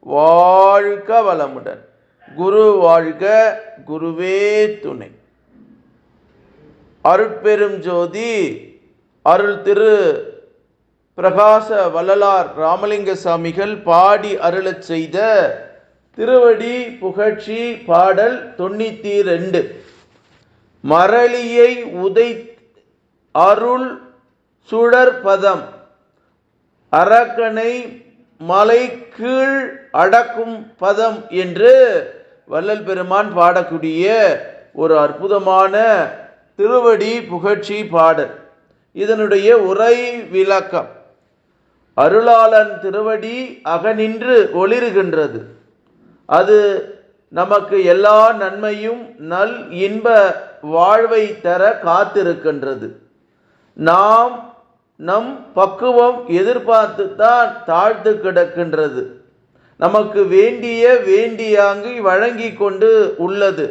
வாழ்க வளமுடன். குரு வாழ்க குருவே துணை. அருட்பெரும் ஜோதி அருள் திரு பிரகாச வள்ளலார் ராமலிங்க சாமிகள் பாடி அருளச் செய்த திருவடி புகழ்ச்சி பாடல் தொண்ணூற்றி ரெண்டு. மரளியை உதை அருள் சுடர் பதம் அரக்கனை மலை கீழ் அடக்கும் பதம் என்று வள்ளல் பெருமான் பாடக்கூடிய ஒரு அற்புதமான திருவடி புகழ்ச்சி பாடல். இதனுடைய உரை விளக்கம் அருளாளன் திருவடி அகனின்று ஒளிருகின்றது. அது நமக்கு எல்லா நன்மையும் நல் இன்ப வாழ்வை தர காத்திருக்கின்றது. நாம் நம் பக்குவம் எதிர்பார்த்து தான் தாழ்த்து கிடக்கின்றது. நமக்கு வேண்டிய வேண்டியாங்கி வழங்கி கொண்டு உள்ளது.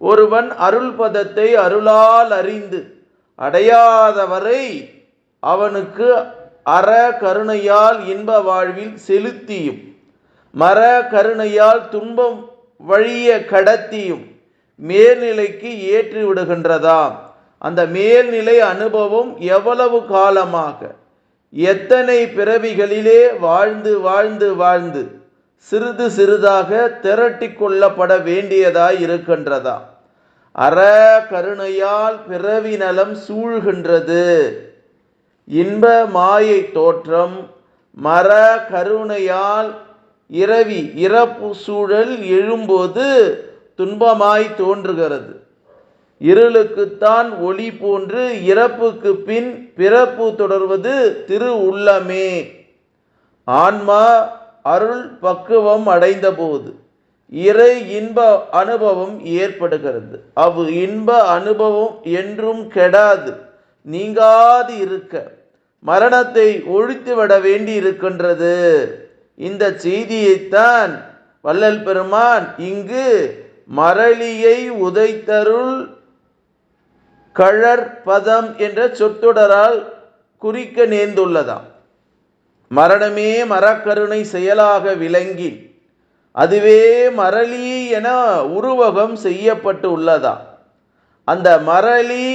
ஒருவன் அருள் பதத்தை அருளால் அறிந்து அடையாதவரை அவனுக்கு அற கருணையால் இன்ப வாழ்வில் செலுத்தியும் மர கருணையால் துன்பம் வழிய கடத்தியும் மேல்நிலைக்கு ஏற்றி விடுகின்றதாம் அந்த மேல்நிலை அனுபவம் எவ்வளவு காலமாக? எத்தனை பிறவிகளிலே வாழ்ந்து வாழ்ந்து வாழ்ந்து சிறிது சிறிதாக திரட்டி கொள்ளப்பட வேண்டியதாய் இருக்கின்றதா? அற கருணையால் பிறவி நலம் சூழ்கின்றது. இன்ப மாயை தோற்றம் மர கருணையால் இரவி இறப்பு சூழல் எழும்போது துன்பமாய் தோன்றுகிறது. இருளுக்குத்தான் ஒளி போன்று இறப்புக்கு பின் பிறப்பு தொடர்வது திரு உள்ளமே ஆன்மா அருள் பக்குவம் அடைந்தபோது இறை இன்ப அனுபவம் ஏற்படுகிறது. அவ்வு இன்ப அனுபவம் என்றும் கெடாது. நீங்காது இருக்க. மரணத்தை ஒழித்துவிட வேண்டி இருக்கின்றது இந்த செய்தியைத்தான் வள்ளல் பெருமான் இங்கு மரளியை உதைத்தருள் கழற்பதம் என்ற சொற்றொடரால் குறிக்க நேர்ந்துள்ளதாம். மரணமே மரக்கருணை செயலாக விளங்கி அதுவே மரளி என உருவகம் செய்யப்பட்டு உள்ளதா அந்த மரளி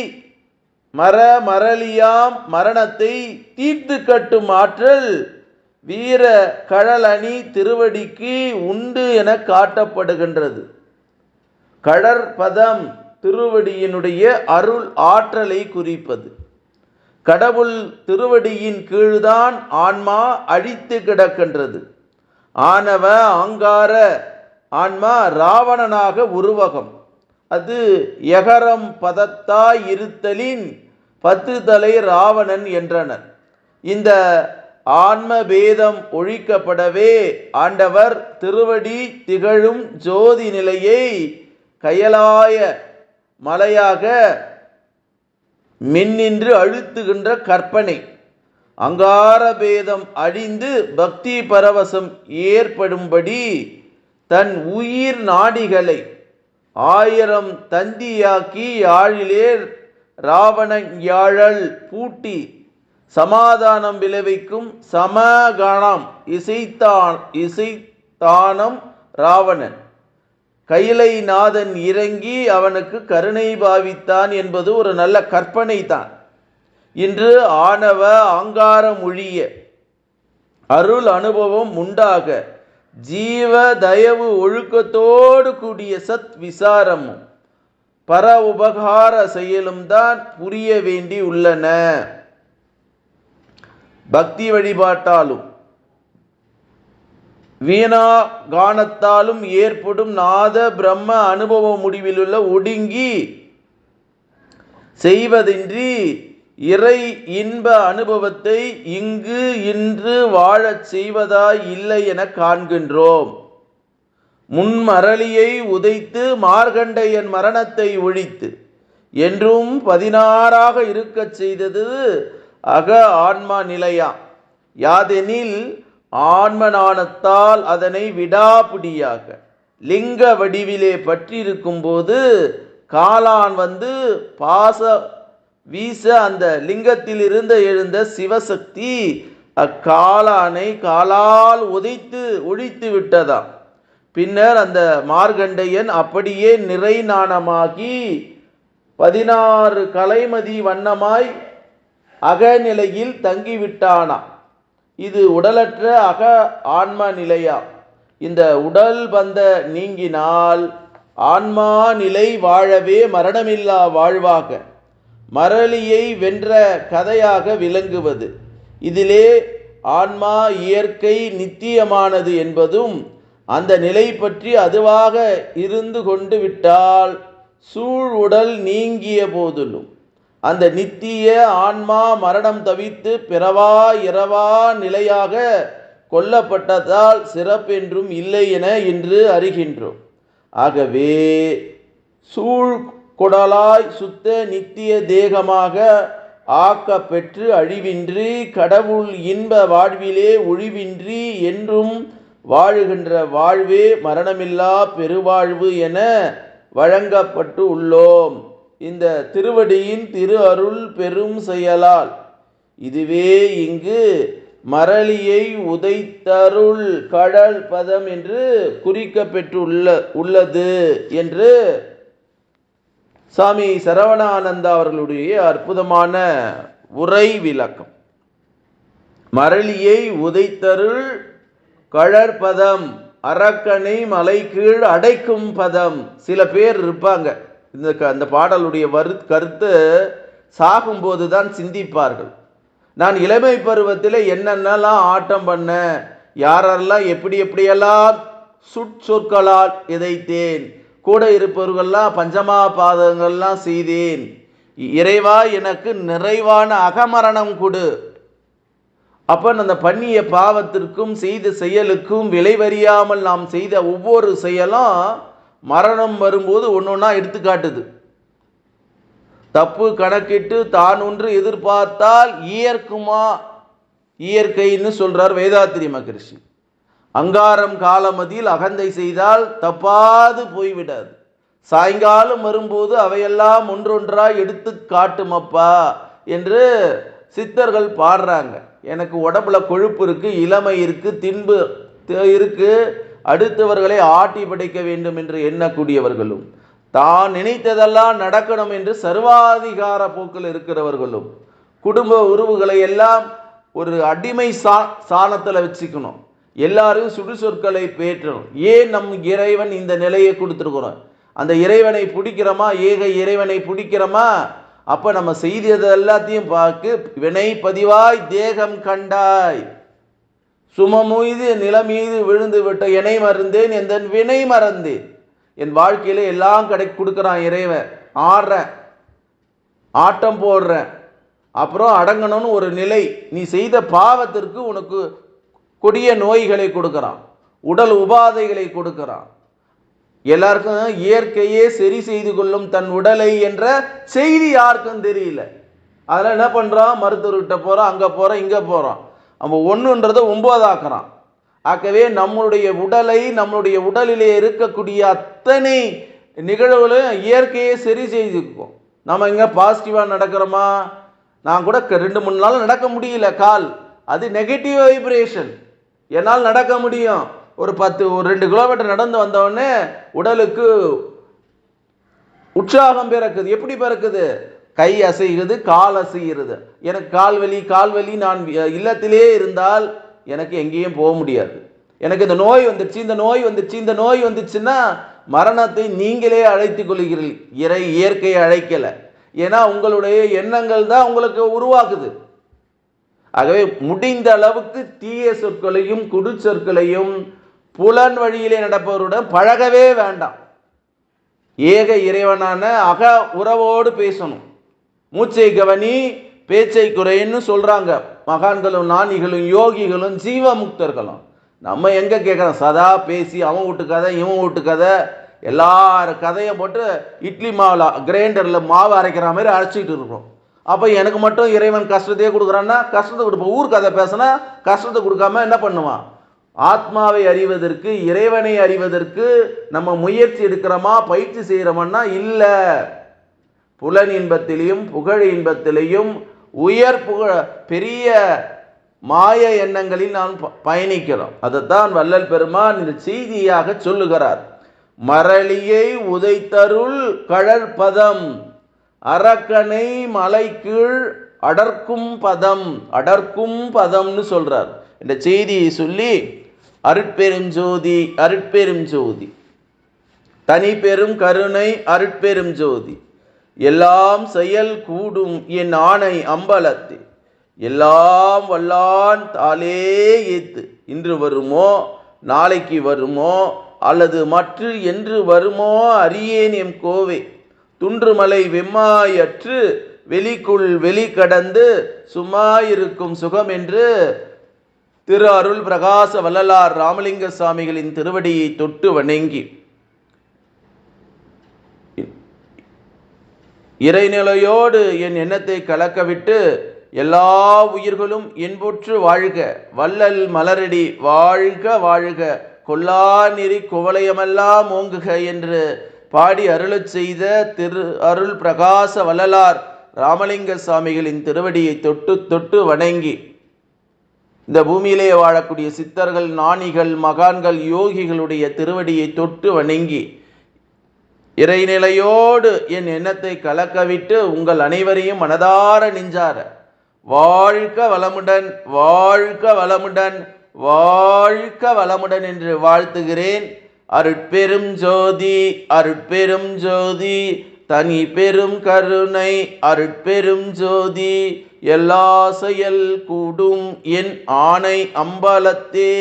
மர மரளியாம் மரணத்தை தீர்த்து கட்டும் ஆற்றல் வீர கழலணி திருவடிக்கு உண்டு என காட்டப்படுகின்றது. கடற்பதம் திருவடியினுடைய அருள் ஆற்றலை குறிப்பது. கடவுள் திருவடியின் கீழ்தான் ஆன்மா அழித்து கிடக்கின்றது. ஆனவ ஆங்கார ஆன்மா ராவணனாக உருவகம். அது எகரம் பதத்தாய் இருத்தலின் பத்து தலை ராவணன் என்றனர். இந்த ஆன்ம பேதம் ஒழிக்கப்படவே ஆண்டவர் திருவடி திகழும் ஜோதி நிலையை கயலாய மலையாக மின்னின்று அழுத்துகின்ற கற்பனை. அங்கார பேதம் அழிந்து பக்தி பரவசம் ஏற்படும்படி தன் உயிர் நாடிகளை ஆயிரம் தந்தியாக்கி யாழிலே ராவண யாழல் பூட்டி சமாதானம் விளைவிக்கும் சமகணம் இசைத்தான் இசைத்தானம் ராவணன். கைலைநாதன் இறங்கி அவனுக்கு கருணை பாவித்தான் என்பது ஒரு நல்ல கற்பனை தான் இன்று ஆணவ ஆங்காரம் ஒழிய அருள் அனுபவம் உண்டாக ஜீவ தயவு ஒழுக்கத்தோடு கூடிய சத் விசாரமும் பர உபகார செயலும் தான் புரிய வேண்டி உள்ளன. பக்தி வழிபாட்டாலும் வீணா கானத்தாலும் ஏற்படும் நாத பிரம்ம அனுபவ முடிவிலுள்ள ஒடுங்கி செய்வதின்றி இறை இன்ப அனுபவத்தை இங்கு இன்று வாழச் செய்வதாய் இல்லை என காண்கின்றோம். முன்மரளியை உதைத்து மார்கண்டையன் மரணத்தை ஒழித்து என்றும் பதினாறாக இருக்கச் செய்தது அக ஆன்மா நிலையா? யாதெனில் ஆன்மநாணத்தால் அதனை விடாபிடியாக. லிங்க வடிவிலே பற்றியிருக்கும் போது காளான் வந்து பாச வீச அந்த லிங்கத்தில் இருந்த எழுந்த சிவசக்தி அக்காலானை காலால் உதைத்து ஒழித்து விட்டதாம். பின்னர் அந்த மார்கண்டையன் அப்படியே நிறை நாணமாகி பதினாறு கலைமதி வண்ணமாய் அகநிலையில் தங்கிவிட்டானாம். இது உடலற்ற அக ஆன்ம நிலையா? இந்த உடல் பந்த நீங்கினால் ஆன்மா நிலை வாழவே மரணமில்லா வாழ்வாக. மரளியை வென்ற கதையாக விளங்குவது. இதிலே ஆன்மா இயற்கை நித்தியமானது என்பதும் அந்த நிலை பற்றி அதுவாக இருந்து கொண்டு விட்டால் சூழ் உடல் நீங்கிய போதிலும். அந்த நித்திய ஆன்மா மரணம் தவித்து பிறவா இரவா நிலையாக கொல்லப்பட்டதால் சிறப்பென்றும் இல்லை என இன்று அறிகின்றோம். ஆகவே சூழ் குடலாய் சுத்த நித்திய தேகமாக ஆக்க பெற்று அழிவின்றி கடவுள் இன்ப வாழ்விலே ஒழிவின்றி என்றும் வாழுகின்ற வாழ்வே மரணமில்லா பெருவாழ்வு என வழங்கப்பட்டு உள்ளோம். இந்த திருவடியின் திரு அருள் பெரும் செயலால். இதுவே இங்கு மரளியை உதைத்தருள் கடல் பதம் என்று குறிக்கப்பெற்றுள்ள உள்ளது என்று சாமி சரவணானந்தா அவர்களுடைய அற்புதமான உரை விளக்கம். மரளியை உதைத்தருள் கழற்பதம் அரக்கனை மலை கீழ் அடைக்கும் பதம் சில பேர் இருப்பாங்க. இந்த க- அந்த பாடலுடைய வரு கருத்து சாகும்போது தான் சிந்திப்பார்கள். நான் இளமை பருவத்தில் என்னென்னலாம் ஆட்டம் பண்ணேன் யாரெல்லாம் எப்படி எப்படியெல்லாம் சுற்சொற்களால் இதைத்தேன் கூட இருப்பவர்கள்லாம் பஞ்சமா பாதங்கள்லாம் செய்தேன் இறைவா எனக்கு நிறைவான அகமரணம் கொடு. அப்போ அந்த பண்ணிய பாவத்திற்கும் செய்த செயலுக்கும் விளைவறியாமல் நாம் செய்த ஒவ்வொரு செயலும் மரணம் வரும்போது ஒன்று ஒன்றா எடுத்துக்காட்டுது தப்பு கணக்கிட்டு தான் ஒன்று எதிர்பார்த்தால் இயற்குமா? இயற்கைன்னு சொல்கிறார் வேதாத்திரி மகரிஷி. அங்காரம் காலமதியில் அகந்தை செய்தால் தப்பாது போய்விடாது. சாயங்காலம் வரும்போது அவையெல்லாம் ஒன்றொன்றாக எடுத்து காட்டுமப்பா என்று சித்தர்கள் பாடுறாங்க. எனக்கு உடம்புல கொழுப்பு இருக்குது இளமை இருக்கு தின்பு த- இருக்கு. அடுத்தவர்களை ஆட்டி படைக்க வேண்டும் என்று எண்ணக்கூடியவர்களும் தான் நினைத்ததெல்லாம் நடக்கணும் என்று சர்வாதிகார போக்கில் இருக்கிறவர்களும் குடும்ப உறவுகளை எல்லாம் ஒரு அடிமை சா சாணத்தில் வச்சுக்கணும். எல்லாரும் சுடுசொற்களை பேற்றணும். ஏன் நம் இறைவன் இந்த நிலையை கொடுத்துருக்குறோம் அந்த இறைவனை பிடிக்கிறோமா? ஏக இறைவனை பிடிக்கிறோமா? அப்போ நம்ம செய்தது எல்லாத்தையும் பார்க்க வினை பதிவாய் தேகம் கண்டாய். சுமமுய்து நிலமீது விழுந்து விட்ட இணை மறந்தேன் எந்த வினை மறந்தேன். என் வாழ்க்கையில எல்லாம் கடை கொடுக்குறான் இறைவன். ஆடுறேன். ஆட்டம் போடுறேன். அப்புறம் அடங்கணும்னு ஒரு நிலை. நீ செய்த பாவத்திற்கு உனக்கு கொடிய நோய்களை கொடுக்குறான். உடல் உபாதைகளை கொடுக்குறான். எல்லாருக்கும் இயற்கையே சரி செய்து கொள்ளும் தன் உடலை என்ற செய்தி யாருக்கும் தெரியல. அதெல்லாம் என்ன பண்ணுறான் மருத்துவர்கிட்ட போகிறோம் அங்கே போகிறோம் இங்கே போகிறோம் நம்ம ஒன்றுன்றதை ஒன்பதாக்குறான் ஆகவே நம்மளுடைய உடலை நம்மளுடைய உடலிலே இருக்கக்கூடிய அத்தனை நிகழ்வுகளையும் இயற்கையே சரி செய்துக்கும் நம்ம இங்கே பாசிட்டிவாக நடக்கிறோமா? நான் கூட க- ரெண்டு மூணு நாள் நடக்க முடியல கால். அது நெகட்டிவ் வைப்ரேஷன் என்னால் நடக்க முடியும். ஒரு பத்து ஒரு ரெண்டு கிலோமீட்டர் நடந்து வந்தவொடனே உடலுக்கு உற்சாகம் பிறக்குது. எப்படி பிறக்குது? கை அசைகிறது கால் அசைகிறது. எனக்கு கால் வலி கால் வலி நான் இல்லத்திலே இருந்தால் எனக்கு எங்கேயும் போக முடியாது. எனக்கு இந்த நோய் வந்துடுச்சு இந்த நோய் வந்துச்சு இந்த நோய் வந்துச்சுன்னா மரணத்தை நீங்களே அழைத்துக் கொள்கிறீர்கள். இறை இயற்கையை அழைக்கலை. ஏன்னா உங்களுடைய எண்ணங்கள் தான் உங்களுக்கு உருவாக்குது. ஆகவே முடிந்த அளவுக்கு தீய சொற்களையும் குடிச்சொற்களையும் புலன் வழியிலே நடப்பவருடன் பழகவே வேண்டாம். ஏக இறைவனான அக உறவோடு பேசணும். மூச்சை கவனி பேச்சை குறைன்னு சொல்கிறாங்க மகான்களும் நாணிகளும் யோகிகளும் ஜீவ முக்தர்களும் நம்ம எங்கே கேட்குறோம் சதா பேசி அவன் வீட்டு கதை இவன் வீட்டு கதை. எல்லார் கதையை போட்டு இட்லி மாவில் கிரைண்டரில் மாவு அரைக்கிற மாதிரி அரைச்சிக்கிட்டு இருக்கிறோம். அப்போ எனக்கு மட்டும் இறைவன் கஷ்டத்தையே கொடுக்குறான்னா கஷ்டத்தை கொடுப்போம். ஊர் கதை பேசினா கஷ்டத்தை கொடுக்காம என்ன பண்ணுவான்? ஆத்மாவை அறிவதற்கு இறைவனை அறிவதற்கு நம்ம முயற்சி எடுக்கிறோமா பயிற்சி செய்கிறோமன்னா இல்லை. புலன் இன்பத்திலையும் புகழ் இன்பத்திலையும் உயர் புகழ பெரிய மாய எண்ணங்களில் நாம் ப- பயணிக்கிறோம். அதைத்தான் வள்ளல் பெருமான் இந்த செய்தியாக சொல்லுகிறார். மரளியை உதைத்தருள் கழற்பதம் அரக்கனை மலை கீழ் அடர்க்கும் பதம் அடர்க்கும் பதம்னு சொல்றார். இந்த செய்தியை சொல்லி அருட்பெருஞ்சோதி அருட்பெருஞ்சோதி தனி பெரும் கருணை அருட்பெரும் ஜோதி எல்லாம் செயல் கூடும் என் ஆணை அம்பலத்து. எல்லாம் வல்லான் தாளே ஏத்து. இன்று வருமோ? நாளைக்கு வருமோ? அல்லது மற்ற என்று வருமோ? அறியேன் எம் கோவே. துன்றுமலை வெம்மாயற்று வெளிக்குள் வெளி கடந்து சும்மாயிருக்கும் சுகம் என்று திரு அருள் பிரகாச வள்ளலார் ராமலிங்க சுவாமிகளின் திருவடியை தொட்டு வணங்கி இறைநிலையோடு என் எண்ணத்தை கலக்கவிட்டு எல்லா உயிர்களும் என்புற்று வாழ்க. வள்ளல் மலரடி வாழ்க வாழ்க. கொல்லா நெறி குவளையமெல்லாம் ஓங்குக என்று பாடி அருளச் செய்த திரு அருள் பிரகாச வள்ளலார் ராமலிங்க சுவாமிகளின் திருவடியை தொட்டு தொட்டு வணங்கி இந்த பூமியிலே வாழக்கூடிய சித்தர்கள் நாணிகள் மகான்கள் யோகிகளுடைய திருவடியை தொட்டு வணங்கி இறைநிலையோடு என் எண்ணத்தை கலக்கவிட்டு உங்கள் அனைவரையும் மனதார நெஞ்சார. வாழ்க வளமுடன் வாழ்க வளமுடன் வாழ்க வளமுடன் என்று வாழ்த்துகிறேன். அருட்பெரும் ஜோதி அருட்பெரும் ஜோதி தனி பெரும் கருணை அருட்பெரும் ஜோதி எல்லா செயல் கூடும் என் ஆணை அம்பலத்தே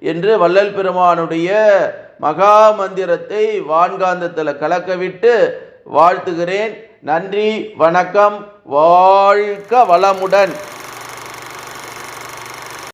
என்று வள்ளல் பெருமானுடைய மகா மந்திரத்தை வான்காந்தத்தில் கலக்கவிட்டு வாழ்த்துகிறேன். நன்றி வணக்கம் வாழ்க வளமுடன்.